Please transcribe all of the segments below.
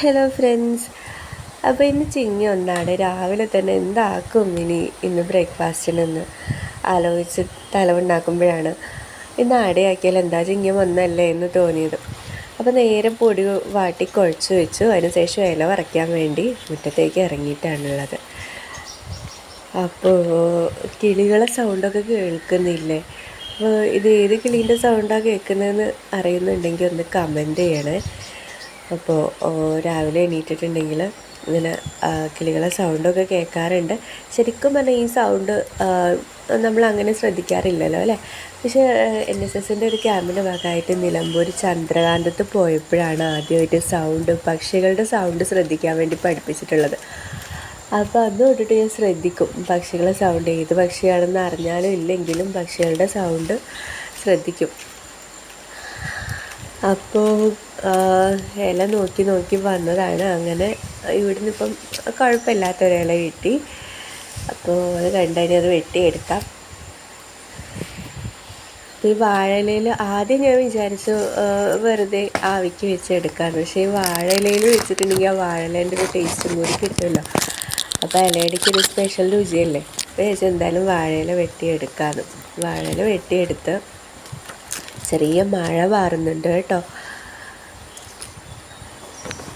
Hello friends അപ്പോൾ ഇന്ന് ചിങ്ങി ഒന്നാണ്. രാവിലെ തന്നെ എന്താക്കും ഇനി ഇന്ന് ബ്രേക്ക്ഫാസ്റ്റിനെന്ന്? ആലോചിച്ച് തലവുണ്ടാക്കുമ്പോഴാണ്. ഇന്ന് ആടയാക്കിയാൽ എന്താ ചിങ്ങി ഒന്നല്ലേ എന്ന് തോന്നിയത്. അപ്പോൾ നേരെ പൊടി വാട്ടി കുഴച്ച് വെച്ചു. അതിനുശേഷം ഇല വറയ്ക്കാൻ വേണ്ടി മുറ്റത്തേക്ക് ഇറങ്ങിയിട്ടാണുള്ളത്. അപ്പോൾ കിളികളെ സൗണ്ടൊക്കെ കേൾക്കുന്നില്ലേ? അപ്പോൾ ഇത് ഏത് കിളീന്റെ സൗണ്ടാണ് കേൾക്കുന്നതെന്ന് അറിയുന്നുണ്ടെങ്കിൽ ഒന്ന് കമന്റ് ചെയ്യണേ. അപ്പോൾ രാവിലെ എണീറ്റിട്ടുണ്ടെങ്കിൽ ഇങ്ങനെ കിളികളെ സൗണ്ടൊക്കെ കേൾക്കാറുണ്ട്. ശരിക്കും പറഞ്ഞാൽ ഈ സൗണ്ട് നമ്മൾ അങ്ങനെ ശ്രദ്ധിക്കാറില്ലല്ലോ അല്ലേ? പക്ഷേ എൻ എസ് എസിന്റെ ഒരു ക്യാമ്പിന്റെ ഭാഗമായിട്ട് നിലമ്പൂർ ചന്ദ്രകാന്തത്ത് പോയപ്പോഴാണ് ആദ്യമായിട്ട് സൗണ്ട് പക്ഷികളുടെ സൗണ്ട് ശ്രദ്ധിക്കാൻ വേണ്ടി പഠിപ്പിച്ചിട്ടുള്ളത്. അപ്പോൾ അത് തൊട്ടിട്ട് ഞാൻ ശ്രദ്ധിക്കും. പക്ഷികളെ സൗണ്ട് ഏത് പക്ഷിയാണെന്ന് അറിഞ്ഞാലും ഇല്ലെങ്കിലും പക്ഷികളുടെ സൗണ്ട് ശ്രദ്ധിക്കും. അപ്പോൾ ഇല നോക്കി നോക്കി വന്നതാണ്. അങ്ങനെ ഇവിടുന്ന് ഇപ്പം കുഴപ്പമില്ലാത്തൊരില കിട്ടി. അപ്പോൾ അത് കണ്ടതിന് അത് വെട്ടിയെടുക്കാം. ഈ വാഴയിലയിൽ ആദ്യം ഞാൻ വിചാരിച്ചു വെറുതെ ആവിക്ക് വെച്ചെടുക്കാമെന്ന് പക്ഷേ ഈ വാഴയിലയിൽ വെച്ചിട്ടുണ്ടെങ്കിൽ ആ വാഴയിലേന്റെ ഒരു ടേസ്റ്റും കൂടി കിട്ടുമല്ലോ. അപ്പോൾ ഇലയിടയ്ക്ക് ഒരു സ്പെഷ്യൽ രുചിയല്ലേ. അപ്പോൾ ചേച്ചി എന്തായാലും വാഴയില വെട്ടിയെടുക്കാമെന്ന് വാഴയില വെട്ടിയെടുത്ത് ചെറിയ മഴ പാറുന്നുണ്ട് കേട്ടോ.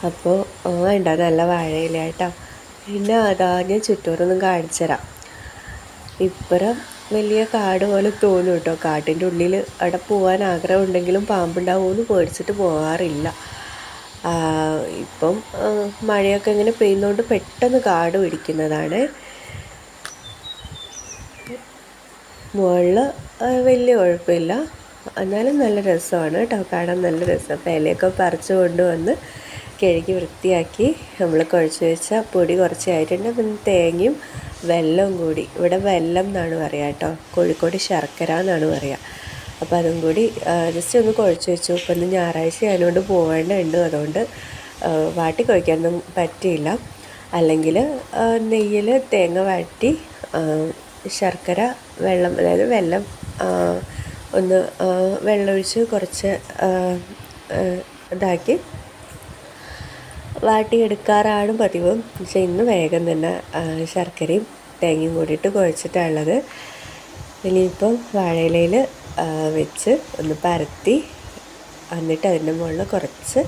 അപ്പോൾ വേണ്ട നല്ല വാഴയില്ല കേട്ടോ. പിന്നെ അതാ ഞാൻ ചുറ്റൂറൊന്നും കാണിച്ചു തരാം ഇപ്പുറം വലിയ കാട് പോലെ തോന്നും കേട്ടോ. കാട്ടിന്റെ ഉള്ളിൽ അവിടെ പോകാൻ ആഗ്രഹം ഉണ്ടെങ്കിലും പാമ്പുണ്ടാവുമെന്ന് പേടിച്ചിട്ട് പോകാറില്ല ഇപ്പം മഴയൊക്കെ ഇങ്ങനെ പെയ്യുന്നതുകൊണ്ട് പെട്ടെന്ന് കാട് പിടിക്കുന്നതാണ്. മുകളിൽ വലിയ കുഴപ്പമില്ല. എന്നാലും നല്ല രസമാണ് കേട്ടോ. കാണാൻ നല്ല രസം. അപ്പോൾ ഇലയൊക്കെ പറിച്ചു കൊണ്ടുവന്ന് കഴുകി വൃത്തിയാക്കി നമ്മൾ കുഴച്ച് വെച്ച പൊടി കുറച്ചായിട്ടുണ്ട്. പിന്നെ തേങ്ങയും വെല്ലവും കൂടി. ഇവിടെ വെല്ലം എന്നാണ് പറയുക കേട്ടോ. കോഴിക്കോട് ശർക്കര എന്നാണ് പറയുക അപ്പോൾ അതും കൂടി ജസ്റ്റ് ഒന്ന് കുഴച്ച് വെച്ചു. ഇപ്പം ഇന്ന് ഞായറാഴ്ച അതിനോട് പോകേണ്ടതുണ്ട് അതുകൊണ്ട് വാട്ടി കുഴക്കാനൊന്നും പറ്റിയില്ല. അല്ലെങ്കിൽ നെയ്യിൽ തേങ്ങ വാട്ടി ശർക്കര വെള്ളം അതായത് വെള്ളം ഒന്ന് വെള്ളമൊഴിച്ച് കുറച്ച് ഇതാക്കി. വാട്ടിയെടുക്കാറാണ് പതിവ്. പക്ഷേ ഇന്ന് വേഗം തന്നെ ശർക്കരയും തേങ്ങയും കൂടിയിട്ട് കുഴച്ചിട്ടുള്ളത് ഇനിയിപ്പം വാഴയിലയിൽ വെച്ച് ഒന്ന് പരത്തി എന്നിട്ട് അതിന്റെ മുകളിൽ കുറച്ച്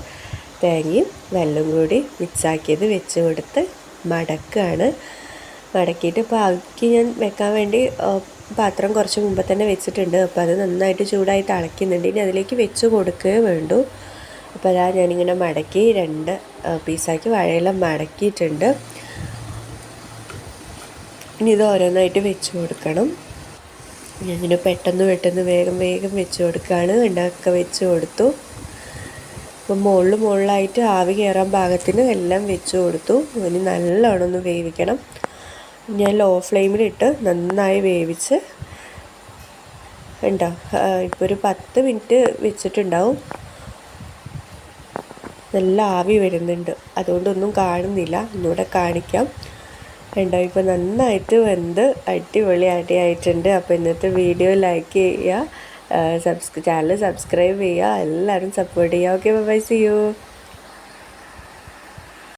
തേങ്ങയും വെള്ളം കൂടി മിക്സാക്കിയത് വെച്ച് കൊടുത്ത് മടക്കുകയാണ് മടക്കിയിട്ട് ആക്കി ഞാൻ വെക്കാൻ വേണ്ടി പാത്രം കുറച്ച് മുമ്പ് തന്നെ വെച്ചിട്ടുണ്ട്. അപ്പോൾ അത് നന്നായിട്ട് ചൂടായി തിളയ്ക്കുന്നുണ്ട്. ഇനി അതിലേക്ക് വെച്ച് കൊടുക്കുകയേ വേണ്ടൂ. അപ്പോൾ അതാ ഞാനിങ്ങനെ മടക്കി രണ്ട് പീസാക്കി വാഴയില മടക്കിയിട്ടുണ്ട്. ഇനി ഇത് ഓരോന്നായിട്ട് വെച്ച് കൊടുക്കണം. ഞാനിങ്ങനെ പെട്ടെന്ന് പെട്ടെന്ന് വേഗം വേഗം വെച്ച് കൊടുക്കുകയാണ്. ഉണ്ടാക്കുക വെച്ച് കൊടുത്തു. അപ്പം മുകളിൽ മുകളിലായിട്ട് ആവി കയറാൻ ഭാഗത്തിന് എല്ലാം വെച്ച് കൊടുത്തു. ഇനി നല്ലോണം ഒന്ന് വേവിക്കണം. ഞാൻ ലോ ഫ്ലെയിമിലിട്ട് നന്നായി വേവിച്ച് ഉണ്ടോ ഇപ്പോൾ ഒരു പത്ത് മിനിറ്റ് വെച്ചിട്ടുണ്ടാവും. നല്ല ആവി വരുന്നുണ്ട്. അതുകൊണ്ടൊന്നും കാണുന്നില്ല. ഒന്നുകൂടെ കാണിക്കാം. ഉണ്ടോ ഇപ്പോൾ നന്നായിട്ട് വെന്ത് അടിപൊളി അടിയായിട്ടുണ്ട്. അപ്പോൾ ഇന്നത്തെ വീഡിയോ ലൈക്ക് ചെയ്യുക. സബ്സ്ക്രൈ ചാനൽ സബ്സ്ക്രൈബ് ചെയ്യുക. എല്ലാവരും സപ്പോർട്ട് ചെയ്യുക. Okay bye C U